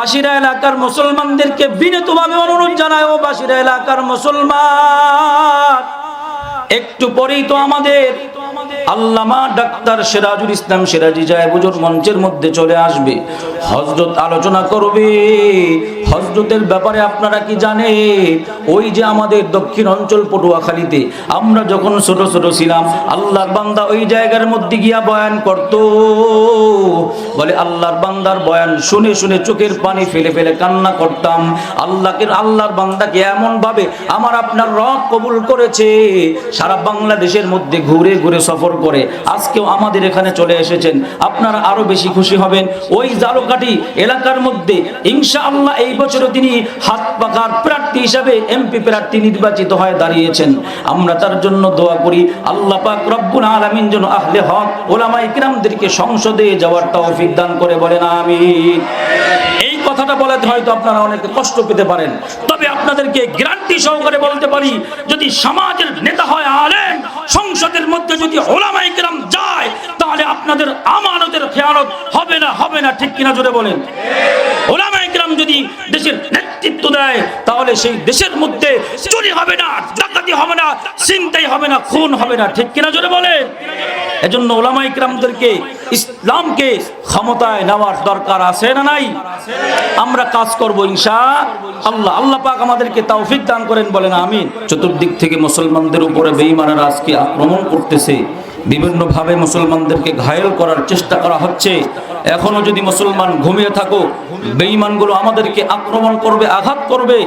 বাসিরা এলাকার মুসলমানদেরকে বিনতভাবে অনুরোধ জানায়, ও বাসিরা এলাকার মুসলমান, একটু পরেই তো আমাদের আল্লামা ডাক্তার সিরাজুল ইসলাম সিরাজি জায়বুজুর মঞ্চের মধ্যে চলে আসবে। হজরত আলোচনা করবে হজরতের ব্যাপারে আপনারা কি জানেন? ওই যে আমাদের দক্ষিণ অঞ্চল পটুয়াখালীতে আমরা যখন ছোট ছোট ছিলাম, আল্লাহর বান্দা ওই জায়গার মধ্যে গিয়া বয়ান করত। বলে, আল্লাহর বান্দার বয়ান শুনে শুনে চোখের পানি ফেলে ফেলে কান্না করতাম। আল্লাহকে, আল্লাহর বান্দাকে এমন ভাবে আমার আপনার রব কবুল করেছে। সারা বাংলাদেশের মধ্যে ঘুরে ঘুরে সফর করে আজকেও আমাদের এখানে চলে এসেছেন। আপনারা আরও বেশি খুশি হবেন। ওই জালুকাঠি এলাকার মধ্যে ইনশা আল্লাহ এই বছরও তিনি হাত পাকার প্রার্থী হিসাবে এমপি প্রার্থী নির্বাচিত হয়ে দাঁড়িয়েছেন। আমরা তার জন্য দোয়া করি, আল্লাহ পাক রব্বুল আলামিন যেন আহলে হক ওলামা ইকরামদেরকে সংসদে যাওয়ার তৌফিক দান করে বলেন, আমিন। এই কথাটা বলাতে হয়তো আপনারা অনেকে কষ্ট পেতে পারেন। তবে আপনাদেরকে গ্যারান্টি সহকারে বলতে পারি, যদি সমাজের নেতা হয় আলেম, সংসদের মধ্যে যদি ওলামা ইকরাম যায়, তাহলে আপনাদের আমানতের খেয়ানত হবে না হবে না, ঠিক কিনা জোরে বলেন। ওলামা যদি দেশের নেতৃত্ব দেয়, তাহলে সেই দেশের মধ্যে চুরি হবে না, ডাকাতি হবে না চিন্তাই হবে না, খুন হবে না। ঠিক কিনা জোরে বলেন? এজন্য ওলামা ইকরামদেরকে ইসলামকে ক্ষমতায় নেওয়ার দরকার আছে না নাই? আমরা কাজ করব ইনশা আল্লাহ। আল্লাহ পাক আমাদেরকে তৌফিক দান করেন, বলেন আমিন। চতুর্দিক থেকে মুসলমানদের উপরে বেঈমানেরা আজকে আক্রমণ করতেছে। বিভিন্নভাবে মুসলমানদেরকে ঘায়েল করার চেষ্টা করা হচ্ছে। এখনও যদি মুসলমান ঘুমিয়ে থাকো, বেঈমানগুলো আমাদেরকে আক্রমণ করবে, আঘাত করবে,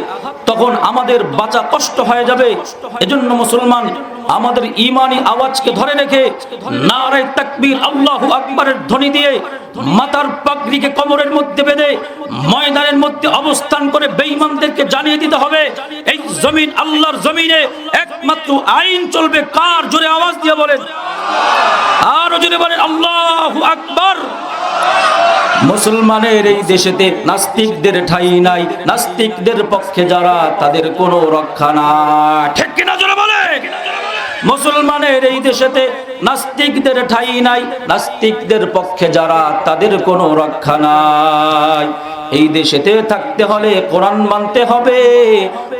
তখন আমাদের বাঁচা কষ্ট হয়ে যাবে। এজন্য মুসলমান, আমাদের ইমানি আওয়াজকে ধরে রেখে নারায় তাকবীর আল্লাহু আকবারের ধ্বনি দিয়ে মাতার পাগড়িকে কবরের মধ্যে বেঁধে ময়দানের মধ্যে অবস্থান করে বেঈমানদেরকে জানিয়ে দিতে হবে, এই জমিন আল্লাহর জমিনে একমাত্র আইন চলবে। কার জোরে আওয়াজ দিয়ে বলেন? আরও জোরে বলেন, আল্লাহু আকবার। মুসলমানের এই দেশেতে নাস্তিকদের ঠাই নাই, নাস্তিকদের পক্ষে যারা, তাদের কোনো রক্ষা নাই ঠিক কিনা জোরে বলে? মুসলমানের এই দেশেতে নাস্তিকদের ঠাই নাই, নাস্তিকদের পক্ষে যারা, তাদের কোনো রক্ষা নাই। এই দেশেতে থাকতে হলে কোরআন মানতে হবে।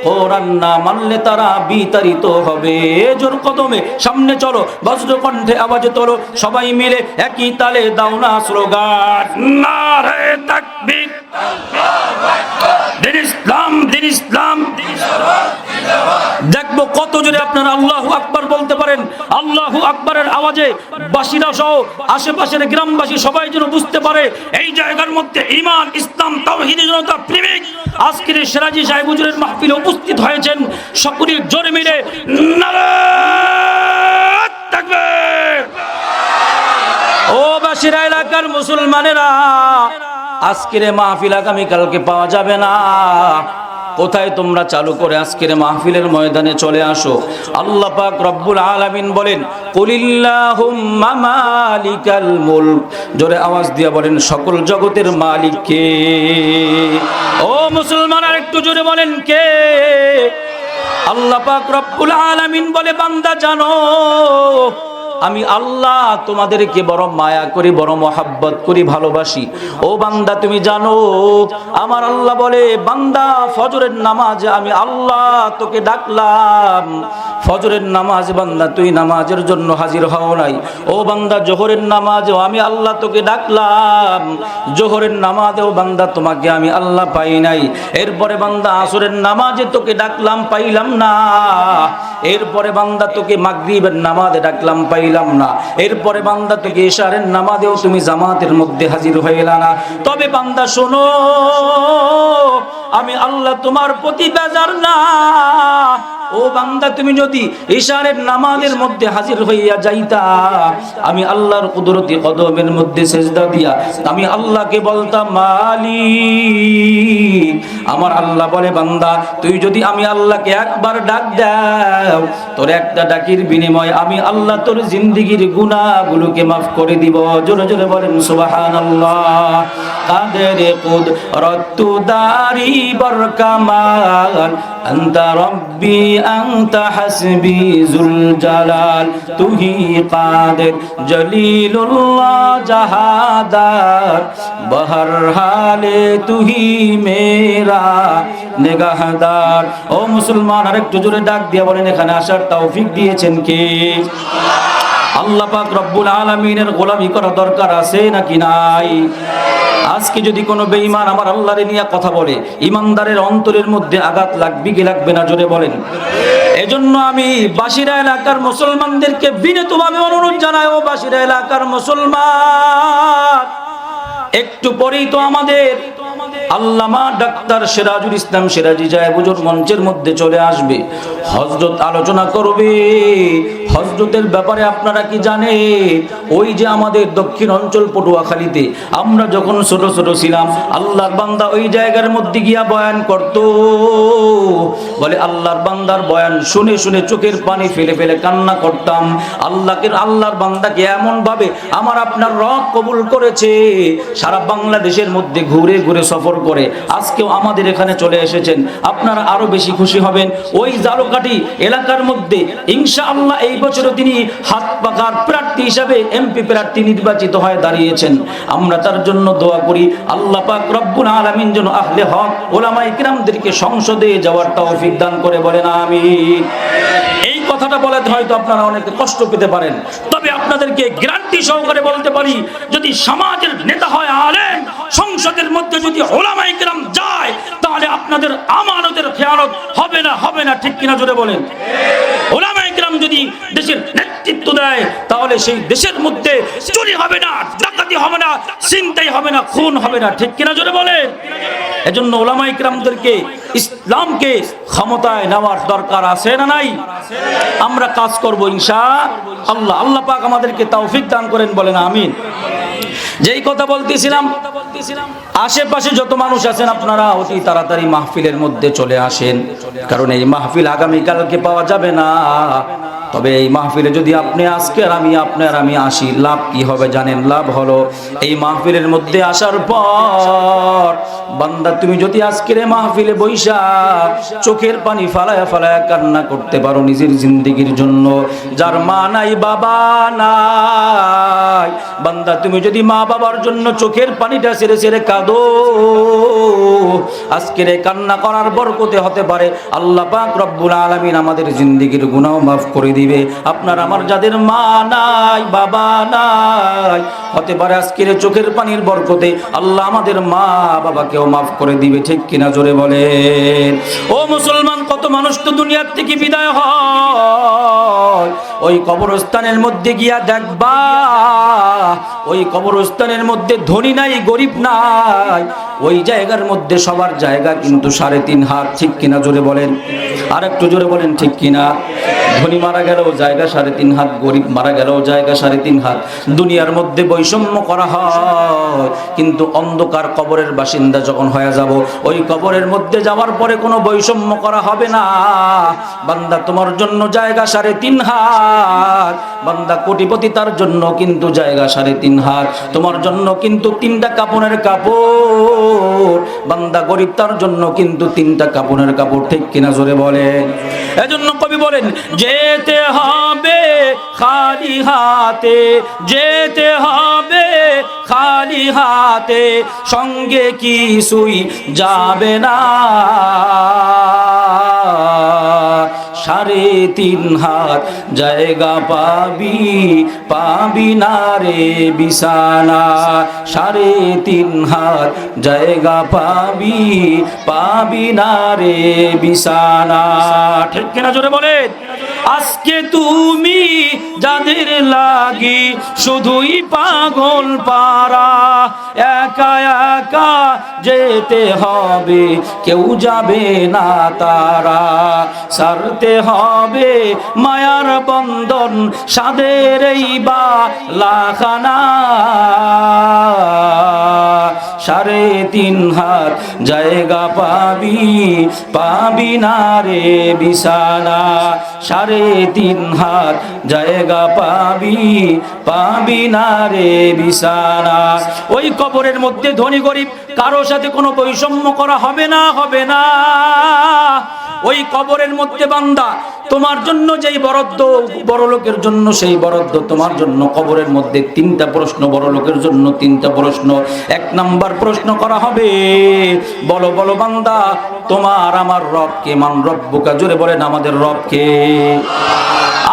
কোরআন না মানলে তারা বিতাড়িত হবে। জোর কদমে সামনে চলো বজ্র কণ্ঠে আওয়াজে তোলো, সবাই মিলে একই তালে দাও না স্লোগান। নারে তাকবীর। দেখব কত জোরে বলতে পারেন। আওয়াজে বাসীরা সহ আশেপাশের গ্রামবাসী সবাই যেন বুঝতে পারে, এই জায়গার মধ্যে ইমান ইসলাম প্রেমিক। আজকের সিরাজি সাহেব হুজুরের মাহফিলে উপস্থিত হয়েছেন। সকলে জোরে মিলে তাকবীর। ও বাসিরা, এলাকার মুসলমানেরা আজকের মাহফিল আগামীকালকে পাওয়া যাবে না। কোথায় তোমরা চালু করে আজকের মাহফিলের ময়দানে চলে আসো? আল্লাহ পাক রব্বুল আলামিন বলেন, কুলিল্লাহুম্মা মালিকাল মুলক। জোরে আওয়াজ দিয়ে বলেন, সকল জগতের মালিক কে? ও মুসলমান আর একটু জোরে বলেন, কে? আল্লাহ পাক রব্বুল আলামিন বলে, বান্দা জানো আমি আল্লাহ তোমাদেরকে বড় মায়া করি, বড় মহাব্বত করি, ভালোবাসি। ও বান্দা, তুমি জানো, আমার আল্লাহ বলে, বান্দা, ফজরের নামাজ আমি আল্লাহ তোকে ডাকলাম। ফজরের নামাজ, বান্দা, তুই নামাজের জন্য হাজির হও নাই। ও বান্দা, জোহরের নামাজেও আমি আল্লাহ তোকে ডাকলাম। জোহরের নামাজেও বান্দা, তোমাকে আমি আল্লাহ পাই নাই। এরপরে বান্দা, আসরের নামাজে তোকে ডাকলাম, পাইলাম না। এরপরে বান্দা তোকে মাগরিবের নামাজে ডাকলাম, পাইলাম না। এরপরে বান্দা তোকে ইশারের নামাজেও তুমি জামাতের মধ্যে হাজির হইলা না। তবে বান্দা, শোনো, আমি আল্লাহ তোমার প্রতি বেজার না। ও বান্দা, তুমি যদি ইশারের নামাজের মধ্যে হাজির হইয়া যাইতা, আমি আল্লাহর কুদরতি কদমের মধ্যে সেজদা দিয়া, আমি আল্লাহকে বলতাম, মালিক আমার আল্লাহ বলে, বান্দা, তুই যদি আমি আল্লাহকে একবার ডাক দাও, তোর একটা ডাকির বিনিময় আমি আল্লাহ তোর জিন্দিগির গুণাগুলোকে মাফ করে দিব। জোরে জোরে বলেন, সুবহানাল্লাহ। কাদের কুদ রত্তু দারি বরকামাল আন্তা রব্বি, আন্তা হাসবি, জুল জালাল, তুহি কাদের, জলিলুল্লাহ জাহাদার, বহর হালে তুহি মেরা নেগাহদার। ও মুসলমান, আরেকটু জোরে ডাক দিয়ে বলেন, এখানে আসার তৌফিক দিয়েছেন কে? আল্লাহ পাক রব্বুল আলামিনের গোলামি করা দরকার আছে নাকি নাই? আজকে যদি কোনো বেঈমান আমার আল্লাহরে নিয়ে কথা বলে, ইমানদারের অন্তরের মধ্যে আঘাত লাগবে কি লাগবে না জোরে বলেন। এজন্য আমি বাসিরা এলাকার মুসলমানদেরকে বিনতভাবে অনুরোধ জানাই, ও বাসিরা এলাকার মুসলমান, একটু পরেই তো আমাদের আল্লামা ডাক্তার সিরাজুল ইসলাম সিরাজি জায়বুজুর মঞ্চের মধ্যে চলে আসবে। হজরত আলোচনা করবে। হজরতের ব্যাপারে আপনারা কি জানেন? ওই যে আমাদের দক্ষিণ অঞ্চল পটুয়াখালীতে আমরা যখন ছোট ছোট ছিলাম, আল্লাহর বান্দা ওই জায়গার মধ্যে গিয়া বয়ান করত। বলে, আল্লাহর বান্দার বয়ান শুনে শুনে চোখের পানি ফেলে ফেলে কান্না করতাম। আল্লাহকে, আল্লাহর বান্দাকে এমন ভাবে আমার আপনার রক কবুল করেছে। সারা বাংলাদেশের মধ্যে ঘুরে ঘুরে সফর করে আজকেও আমাদের এখানে চলে এসেছেন। আপনারা আরও বেশি খুশি হবেন। ওই জালকাটি এলাকার মধ্যে ইনশা আল্লাহ এই বছরও তিনি হাত পাকার প্রার্থী হিসাবে এমপি প্রার্থী নির্বাচিত হয়ে দাঁড়িয়েছেন। আমরা তার জন্য দোয়া করি, আল্লাহ পাক রব্বুল আলামিন যেন আহলে হক ওলামা ইকরামদেরকে সংসদে যাওয়ার তৌফিক দান করে বলেন আমি কথাটা বলে হয়তো আপনারা অনেক কষ্ট পেতে পারেন। তবে আপনাদেরকে গ্যারান্টি সহকারে বলতে পারি, যদি সমাজের নেতা হয় আলেম, সংসদের মধ্যে যদি ওলামাইকরাম যায়, তাহলে আপনাদের আমানতের খেয়ালত হবে না হবে না, ঠিক কিনা জোরে বলেন? ওলামাইকরাম যদি দেশের নেতৃত্ব দেয়, তাহলে সেই দেশের মধ্যে চুরি হবে না, ডাকাতি হবে না চিন্তাই হবে না, খুন হবে না। ঠিক কিনা জোরে বলেন? এজন্য ওলামা ইকরামদেরকে ইসলামকে ক্ষমতায় নেওয়ার দরকার আছে না নাই? আমরা কাজ করব ইনশা আল্লাহ। আল্লাহ পাক আমাদেরকে তৌফিক দান করেন, বলেন আমিন। যেই কথা বলতেছিলাম, আশেপাশে যত মানুষ আছেন, আপনারা অতি তাড়াতাড়ি মাহফিলের মধ্যে চলে আসেন। কারণ এই মাহফিল আগামীকালকে পাওয়া যাবে না। তবে এই মাহফিলে যদি আপনি আজকে আমি আপনার আমি আসি, লাভ কি হবে জানেন? লাভ হলো এই মাহফিলের মধ্যে আসার পর বান্দা, তুমি যদি আজকের মাহফিলে বৈশা চোখের পানি ফালায়া ফালায়া কান্না করতে পারো নিজের জিন্দিগির জন্য, যার মা নাই, বাবা নাই। বান্দা, তুমি যদি মা বাবার জন্য চোখের পানিটা ছেড়ে ছেড়ে কাঁদো, আজকের কান্না করার বরকতে হতে পারে, আল্লাহ পাক রব্বুল আলামিন আমাদের জিন্দিগির গুনাহ মাফ করে দিবে। আপনার আমার যাদের মা নাই, বাবা নাই, হতে পারে আজকের চোখের পানির বরকতে আল্লাহ আমাদের মা বাবাকেও মাফ করে দিবে, ঠিক কিনা জোরে বলেন। ও মুসলমান, কত মানুষ তো দুনিয়ার থেকে বিদায় হয়। ওই কবরস্থানের মধ্যে গিয়া দেখবা, ওই কবরস্থানের মধ্যে ধনী নাই, গরিব নাই। ওই জায়গার মধ্যে সবার জায়গা কিন্তু সাড়ে তিন হাত, ঠিক কিনা জোরে বলেন? আর একটু জোরে বলেন, ঠিক কিনা? ধনী মারা গেলেও জায়গা সাড়ে তিন হাত, গরিব মারা গেলেও জায়গা সাড়ে তিন হাত। দুনিয়ার মধ্যে বৈষম্য করা হয়, কিন্তু অন্ধকার কবরের বাসিন্দা যখন হয়ে যাব, ওই কবরের মধ্যে যাওয়ার পরে কোনো বৈষম্য করা হবে না। বান্দা, তোমার জন্য জায়গা সাড়ে তিন হাত। বান্দা কোটিপতি তার জন্য কিন্তু জায়গা সাড়ে তিন হাত। তোমার জন্য কিন্তু তিনটা কাপড়ের কাপড়। বান্দা গরিব তার জন্য কিন্তু তিনটা কাপড়ের কাপড়। ঠিক কিনা জোরে বলেন এজন্য কবি বলেন, যেতে হবে খালি হাতে, যেতে হবে খালি হাতে, সঙ্গে কিছুই যাবে না। সাড়ে তিন হাত, জায়গা পাবি পাবি না রে বিছানা। সাড়ে তিন হাত, জায়গা পাবি পাবি না রে বিছানা। ঠিক কিনা জোরে বলে আজকে তুমি যাদের লাগি শুধুই পাগল পারা একা একা যেতে হবে, কেউ যাবে না তারা। সারতে হবে মায়ার বন্ধন সাদের এই বা লাখানা সাড়ে তিন হাত জায়গা পাবি পাবি না রে বিছানা। সাড়ে তিন হাত জায়গা পাবি পাবি না রে বিছানা। ওই কবরের মধ্যে ধনী গরিব, কারও সাথে কোনো বৈষম্য করা হবে না হবে না। ওই কবরের মধ্যে বান্দা, তোমার জন্য যেই বরাদ্দ, বড় লোকের জন্য সেই বরাদ্দ, তোমার জন্য কবরের মধ্যে তিনটা প্রশ্ন, বড় লোকের জন্য তিনটা প্রশ্ন। এক নাম্বার প্রশ্ন করা হবে, বলো বলো বান্দা, তোমার আমার রবকে মান রব্বুকা? জোরে বলেন, আমাদের রবকে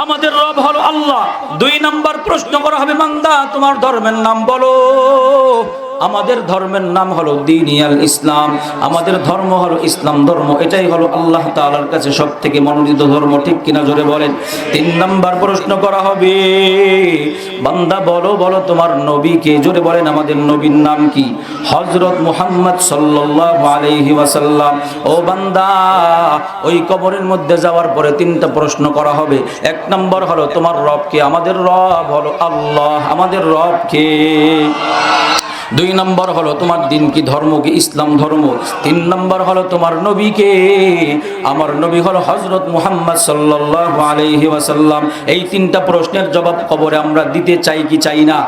আমাদের রব হলো আল্লাহ। দুই নাম্বার প্রশ্ন করা হবে, বান্দা, তোমার ধর্মের নাম বলো। আমাদের ধর্মের নাম হলো দিনিয়াল ইসলাম। আমাদের ধর্ম হলো ইসলাম ধর্ম। এটাই হলো আল্লাহ তাআলার কাছে সব থেকে মনোনীত ধর্ম। ঠিক কিনা জোরে বলেন? তিন নাম্বার প্রশ্ন করা হবে, বান্দা বলো বলো তোমার নবীকে জোরে বলেন, আমাদের নবীর নাম কি? হযরত মুহাম্মদ সাল্লাল্লাহু আলাইহি ওয়াসাল্লাম। ও বান্দা, ওই কবরের মধ্যে যাওয়ার পরে তিনটা প্রশ্ন করা হবে। এক নম্বর হলো, তোমার রবকে আমাদের রব হলো আল্লাহ। আমাদের রবকে দুই নম্বর হলো তোমার দিন কি ধর্ম কি ইসলাম ধর্ম? তিন নম্বর হলো তোমার নবীকে আমার নবী হলো হজরত মুহাম্মদ সাল্লাল্লাহু আলাইহি ওয়াসাল্লাম। এই তিনটা প্রশ্নের জবাব কবরে আমরা দিতে চাই কি চাই না?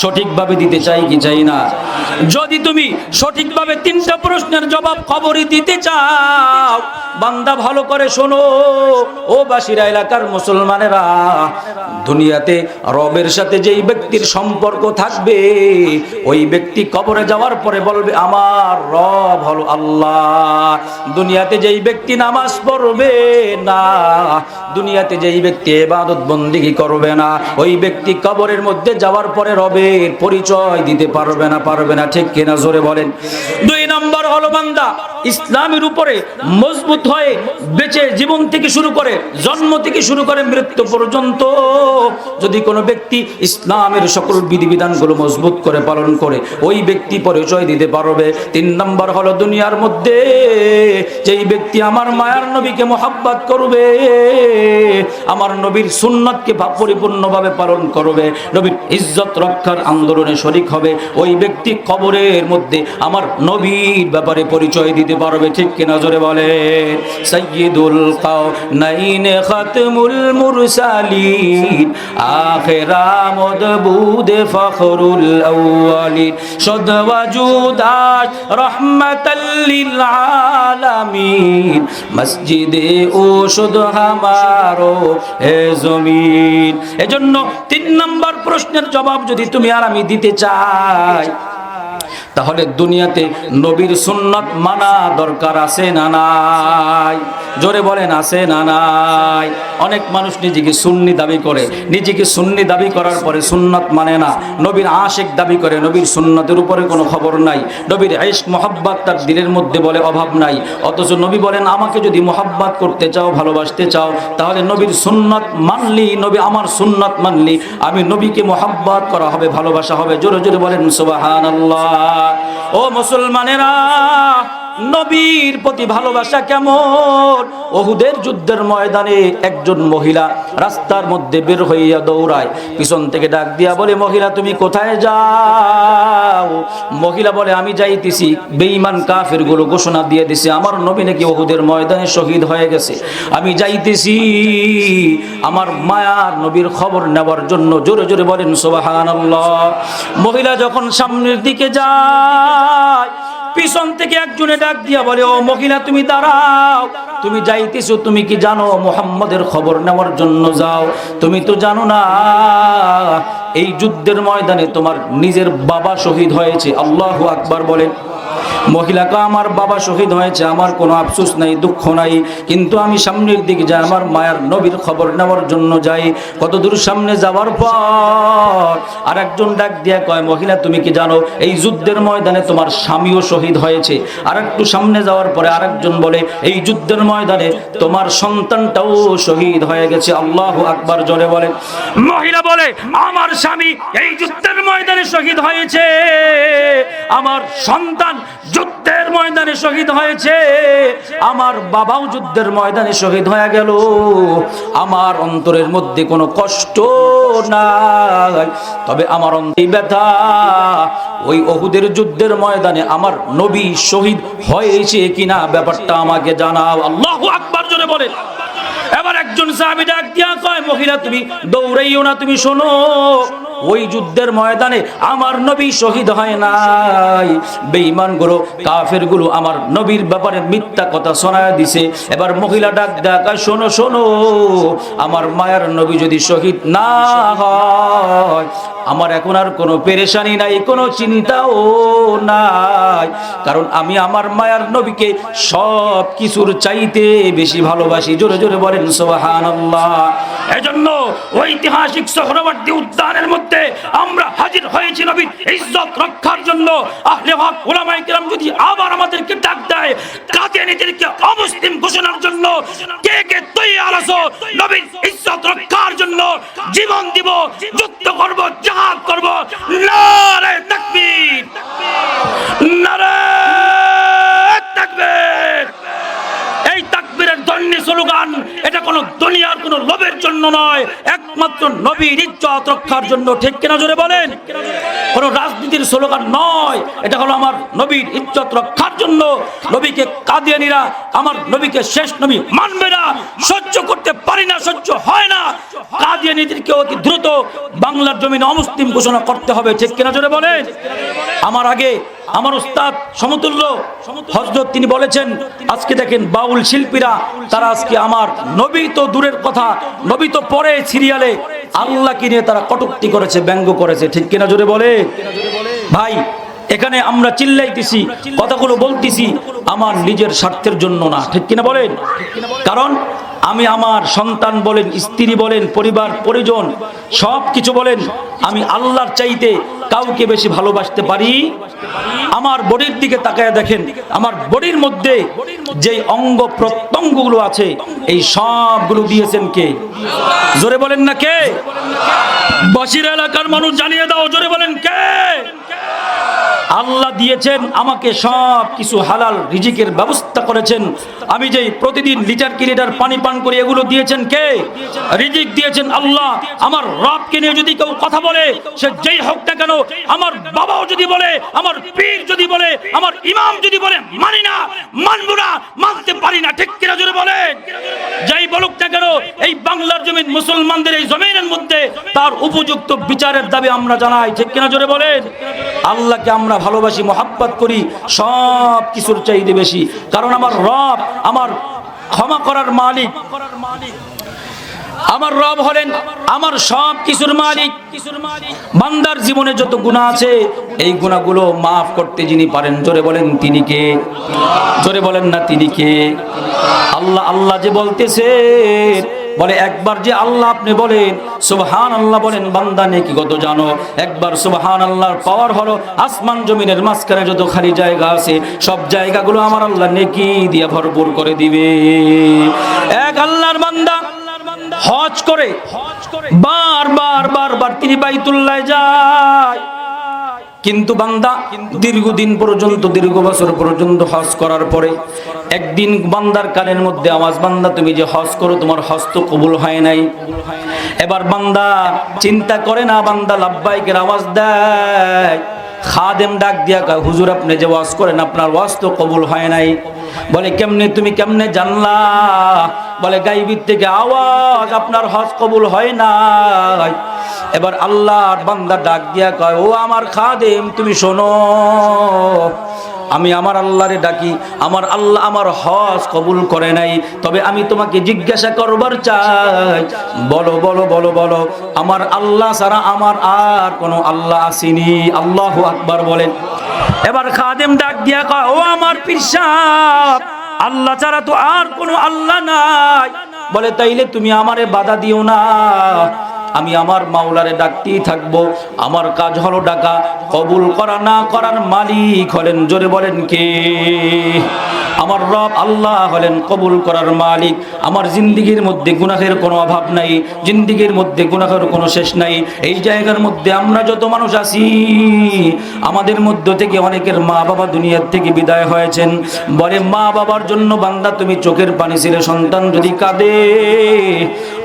সঠিকভাবে দিতে চাই কি চাই না? যদি তুমি সঠিকভাবে তিনটা প্রশ্নের জবাব কবরে দিতে চাও, বান্দা ভালো করে শোনো। ও বাসিরা, এলাকার মুসলমানেরা, দুনিয়াতে রবের সাথে যেই ব্যক্তির সম্পর্ক থাকবে, ওই ব্যক্তি কবরে যাওয়ার পরে বলবে, আমার রব হলো আল্লাহ। দুনিয়াতে যেই ব্যক্তি নামাজ পড়বে না, দুনিয়াতে যেই ব্যক্তি এবাদত বন্দিগি করবে না, ওই ব্যক্তি কবরের মধ্যে যাওয়ার পরে রবের পরিচয় দিতে পারবে না পারবে না। ঠিক কিনা জোরে বলেন। দুই নম্বর হলো বান্দা, ইসলামের উপরে মজবুত হয়ে বেঁচে জীবন থেকে শুরু করে, জন্ম থেকে শুরু করে মৃত্যু পর্যন্ত যদি কোনো ব্যক্তি ইসলামের সকল বিধিবিধানগুলো মজবুত করে পালন করে ওই ব্যক্তি পরিচয় দিতে পারবে। তিন নম্বর হলো দুনিয়ার মধ্যে যেই ব্যক্তি আমার মায়ার নবীকে মোহাব্বত করবে, আমার নবীর সুন্নতকে পরিপূর্ণভাবে পালন করবে, নবীর ইজ্জত রক্ষার আন্দোলনে শরিক হবে। ওই ব্যক্তি কবরের মধ্যে আমার নবীর ব্যাপারে পরিচয় দিতে পারবে, ঠিক কিনা জোরে বলে সৈয়দুল কাও নাইনে খাতমুল মুরসালিন, আখেরা মদবুদে ফখরুল আউয়ালিন সদ ওয়াজুদাত রহমাতাল্লিল আলামিন। মসজিদে ও শুধু হামারো হে জমিন। এজন্য তিন নম্বর প্রশ্নের জবাব যদি তুমি আর আমি দিতে চাই, তাহলে দুনিয়াতে নবীর সুন্নত মানা দরকার আছে না নাই? জোরে বলেন, আছে না নাই? অনেক মানুষ নিজেকে সুন্নি দাবি করে। নিজেকে সুন্নি দাবি করার পরে সুন্নত মানে না। নবীর আশেক দাবি করে, নবীর সুন্নতের উপরে কোনো খবর নাই। নবীর ইশক, মোহাব্বত তার দিলের মধ্যে বলে অভাব নাই। অথচ নবী বলেন, আমাকে যদি মোহাব্বত করতে চাও, ভালোবাসতে চাও, তাহলে নবীর সুন্নত মানলি, নবী আমার সুন্নত মানলি। আমি নবীকে মোহাব্বত করা হবে, ভালোবাসা হবে। জোরে জোরে বলেন, সুবহানাল্লাহ। ও মুসলমানেরা নবীর প্রতি ভালোবাসা কেমন? ওহুদের যুদ্ধের ময়দানে একজন মহিলা রাস্তার মধ্যে বের হইয়া দৌড়ায়। পিছন থেকে ডাক দিয়া বলে, মহিলা, তুমি কোথায় যাও? মহিলা বলে, আমি যাইতেছি। বেঈমান কাফেরগুলো ঘোষণা দিয়ে দিছে, আমার নবী নাকি ওহুদের ময়দানে শহীদ হয়ে গেছে। আমি যাইতেছি। আমার মায়ার নবীর খবর নেওয়ার জন্য জোরে জোরে বলেন, সুবহানাল্লাহ। মহিলা যখন সামনের দিকে যায় পিছন থেকে একজনে ডাক দিয়া বলে, ও মহিলা, তুমি দাঁড়াও। তুমি যাইতেছো, তুমি কি জানো মোহাম্মদের খবর নেওয়ার জন্য যাও? তুমি তো জানো না, এই যুদ্ধের ময়দানে তোমার নিজের বাবা শহীদ হয়েছে। আল্লাহ আকবার বলেন মহিলাকে আমার বাবা শহীদ হয়েছে, আমার কোনো আফসোস নাই, দুঃখ নাই। কিন্তু আমি সামনের দিকে যাই, আমার মায়ের নবীর খবর নেওয়ার জন্য যাই। কত দূর সামনে যাওয়ার পর আর একজন ডাক দিয়া কয়, মহিলা, তুমি কি জানো, এই যুদ্ধের ময়দানে তোমার স্বামীও শহীদ হয়েছে? আর একটু সামনে যাওয়ার পরে আরেকজন বলে, এই যুদ্ধের ময়দানে তোমার সন্তানটাও শহীদ হয়ে গেছে। আল্লাহ আকবার জোরে বলে। মহিলা বলে, আমার স্বামী এই যুদ্ধের ময়দানে শহীদ হয়েছে। আমার সন্তান যুদ্ধের ময়দানে শহীদ হয়েছে। আমার বাবাও যুদ্ধের ময়দানে শহীদ হয়ে গেল। আমার অন্তরের মধ্যে কোনো কষ্ট নাই। তবে আমার অন্তরে ব্যথা, ওই অহুদের যুদ্ধের ময়দানে আমার নবী শহীদ হয়েছে কিনা ব্যাপারটা আমাকে জানাও। আল্লাহু আকবার জোরে বলেন। এবার একজন সাহাবী ডাক দিয়া কয়, মহিলা, তুমি দৌড়াইও না, তুমি শোনো। ওই যুদ্ধের ময়দানে আমার নবী শহীদ হয় নাই। বেঈমানগুলো, কাফেরগুলো আমার নবীর ব্যাপারে মিথ্যা কথা শোনায় দিছে। এবার মহিলা ডাক ডাকা শোনো শোনো, আমার মায়ের নবী যদি শহীদ না হয় আমার এখন আর কোনো পেরেশানি নাই, কোনো চিন্তাও নাই। কারণ আমি আমার মায়ার নবীকে সব কিছুর চাইতে বেশি ভালোবাসি। জোরে জোরে বলেন, সুবহানাল্লাহ। এজন্য ঐতিহাসিক সোহরাওয়ার্দী উদ্যানের মধ্যে আমরা হাজির হয়েছি নবীর ইজ্জত রক্ষার জন্য। আহলে হক ওলামায়ে কেরাম যদি আবার আমাদেরকে ডাক দেয় কাদিয়ানীদেরকে অমুসলিম ঘোষণার জন্য কে কে তৈয়ার আছো? নবীর ইজ্জত রক্ষার জন্য জীবন দিব নারে তকবীর। নারে তাকবীর। এই তাকবীরের ধ্বনি স্লোগান, এটা কোনো দুনিয়ার কোনো লোভের জন্য নয়, একমাত্র নবীর ইজ্জত রক্ষার জন্য। ঠিক কিনা জোরে বলেন? কোনো রাজনীতির স্লোগান নয়। এটা হলো আমার নবীর ইজ্জত রক্ষার জন্য নবীকে কাদিয়ানিরা আমার নবীকে শেষ নবী মানবে না। সহ্য করতে পারি না, সহ্য হয় না। কাদিয়ানিদেরকে অতি দ্রুত বাংলার জমিনে অমুসলিম ঘোষণা করতে হবে। ঠিক কিনা জোরে বলেন? আমার আগে আমার উস্তাদ সমতুল্য হজরত তিনি বলেছেন, আজকে দেখেন বাউল শিল্পীরা, তারা আজকে আমার নবী তো দূরের কথা, নবী তো পরে সিরিয়ালে, আল্লাহকে নিয়ে তারা কটুক্তি করেছে, ব্যঙ্গ করেছে। ঠিক কিনা জোরে বলে ভাই, এখানে আমরা চিল্লাইতেছি, কথাগুলো বলতেছি আমার নিজের স্বার্থের জন্য না, ঠিক কিনা বলেন? কারণ আমি আমার সন্তান বলেন, স্ত্রী বলেন, পরিবার, পরিজন, সব কিছু বলেন, আমি আল্লাহর চাইতে কাউকে বেশি ভালোবাসতে পারি। আমার বডির দিকে তাকায় দেখেন, আমার বডির মধ্যে যে অঙ্গ প্রত্যঙ্গগুলো আছে, এই সবগুলো দিয়েছেন কে? জোরে বলেন না কে? বসির এলাকার মানুষ জানিয়ে দাও, জোরে বলেন কে? আল্লাহ দিয়েছেন, আমাকে সব কিছু হালাল রিজিকের ব্যবস্থা করেছেন। আমি যেই প্রতিদিন লিটার কি লিটার পানি পান করি, এগুলো দিয়েছেন কে? রিজিক দিয়েছেন আল্লাহ। আমার রবকে নিয়ে যদি কেউ কথা বলে, সে যেই হোক না কেন, আমার বাবাও যদি বলে, আমার পীর যদি বলে, আমার ইমাম যদি বলে, মানি না, মানবো না, মানতে পারি না। ঠিক কিনা জোরে বলে যাই বলুক না কেন, এই বাংলার জমিন মুসলমানদের এই জমিনের মধ্যে তার উপযুক্ত বিচারের দাবি আমরা জানাই। ঠিক কিনা জোরে বলেন? আল্লাহকে আমরা ভালোবাসি, মোহাব্বত করি, সব কিছুর চাইতে বেশি। কারণ আমার রব, আমার ক্ষমা করার মালিক। আমার রব হলেন আমার সব কিছুর মালিক। বান্দার জীবনে যত গুণা আছে, এই গুণাগুলো মাফ করতে যিনি পারেন, জোরে বলেন, তিনি কে? জোরে বলেন না, তিনি কে? আল্লাহ আল্লাহ যে বলতেছে বলে, একবার যে আল্লাহ আপনি বলেন সুবহান আল্লাহ বলেন, বান্দা নেকি কত জানো। একবার সুবহান আল্লাহর পাওয়ার হলো, আসমান জমিনের মাঝখানে যত খালি জায়গা আছে, সব জায়গাগুলো আমার আল্লাহ নেকি দিয়ে ভরপুর করে দিবে। এক আল্লাহর বান্দা হজ করে বার বার বার বার তিনি বাইতুল্লাহ যায়। কিন্তু বান্দা দীর্ঘদিন পর্যন্ত, দীর্ঘ বছর পর্যন্ত হজ করার পরে একদিন বান্দার কানের মধ্যে আওয়াজ, বান্দা, তুমি যে হজ করো, তোমার হজ তো কবুল হয় নাই। এবার বান্দা চিন্তা করে না, বান্দা, লাভবাইকের আওয়াজ দেয়। খাদেম ডাক দিয়া কয়, হুজুর, আপনি যে ওয়াজ করেন, আপনার ওয়াজ তো কবুল হয় নাই। বলে, কেমনে, তুমি কেমনে জানলা? বলে, গাইবির থেকে আওয়াজ, আপনার হজ কবুল হয় নাই। এবার আল্লাহর বান্দা ডাক দিয়া কয়, ও আমার খাদেম, তুমি শোনো। আমি আমার আল্লাহরে ডাকি, আমার আল্লাহ আমার হজ কবুল করে নাই, তবে আমি তোমাকে জিজ্ঞাসা করবার চাই। বলো বলো বলো বলো, আমার আল্লাহ ছাড়া আমার আর কোনো আল্লাহ আসেনি। আল্লাহ আকবার বলেন। এবার খাদেম ডাক দিয়া কয়, ও আমার পিরসাব আল্লাহ ছাড়া তো আর কোনো আল্লাহ নাই। বলে, তাইলে তুমি আমারে বাধা দিও না। আমি আমার মাওলারে ডাকতেই থাকব। আমার কাজ হলো ডাকা। কবুল করা না করার মালিক হলেন, জোরে বলেন কে? আমার রব আল্লাহ হলেন কবুল করার মালিক। আমার জিন্দিগির মধ্যে গুনাহের কোনো অভাব নাই, জিন্দিগির মধ্যে গুনাহের কোনো শেষ নাই। এই জায়গার মধ্যে আমরা যত মানুষ আছি, আমাদের মধ্য থেকে অনেকের মা বাবা দুনিয়ার থেকে বিদায় হয়েছেন। বলে মা বাবার জন্য বান্দা, তুমি চোখের পানি ছিলে সন্তান যদি কাঁদে,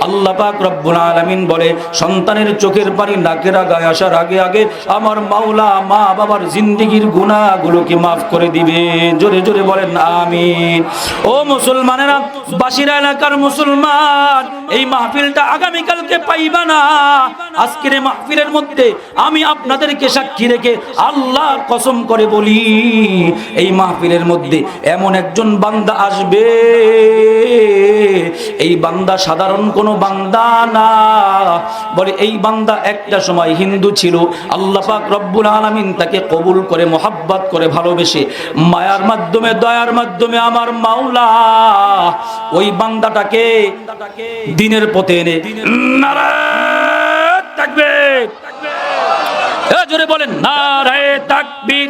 আল্লাহ পাক রব্বুল আলামিন বলে, সন্তানের চোখের পানি নাকের আগায় আসার আগে আগে আমার মাওলা মা বাবার জিন্দিগির গুনাহগুলোকে মাফ করে দিবে। জোরে জোরে বলেন আমি আলামিন ও মুসলমানেরা, বাসিরা এলাকার মুসলমান, এই মাহফিলটা আগামীকালকে পাইবা না। আজকের এই মাহফিলের মধ্যে আমি আপনাদেরকে সাক্ষী রেখে আল্লাহ কসম করে বলি, এই মাহফিলের মধ্যে এমন একজন বান্দা আসবে। এই বান্দা সাধারণ কোনো বান্দা না। বলে, এই বান্দা একটা সময় হিন্দু ছিল। আল্লাহ পাক রব্বুল আলামিন তাকে কবুল করে, মোহাব্বত করে, ভালোবেসে, মায়ার মাধ্যমে, দয়ার মাধ্যমে আমার মাওলা ওই বান্দাটাকে দিনের পথে এনে থাকবে। জোরে বলেন, নারায় তাকবীর।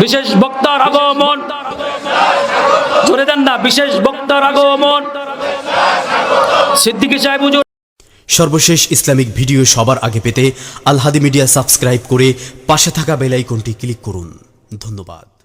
বিশেষ বক্তার আগমন। জোরে দেন না, বিশেষ বক্তার আগমন। সিদ্দিকী সাহেব সর্বশেষ ইসলামিক ভিডিও সবার আগে পেতে আলহাদি মিডিয়া সাবস্ক্রাইব করে পাশে থাকা বেল আইকনটি ক্লিক করুন। ধন্যবাদ।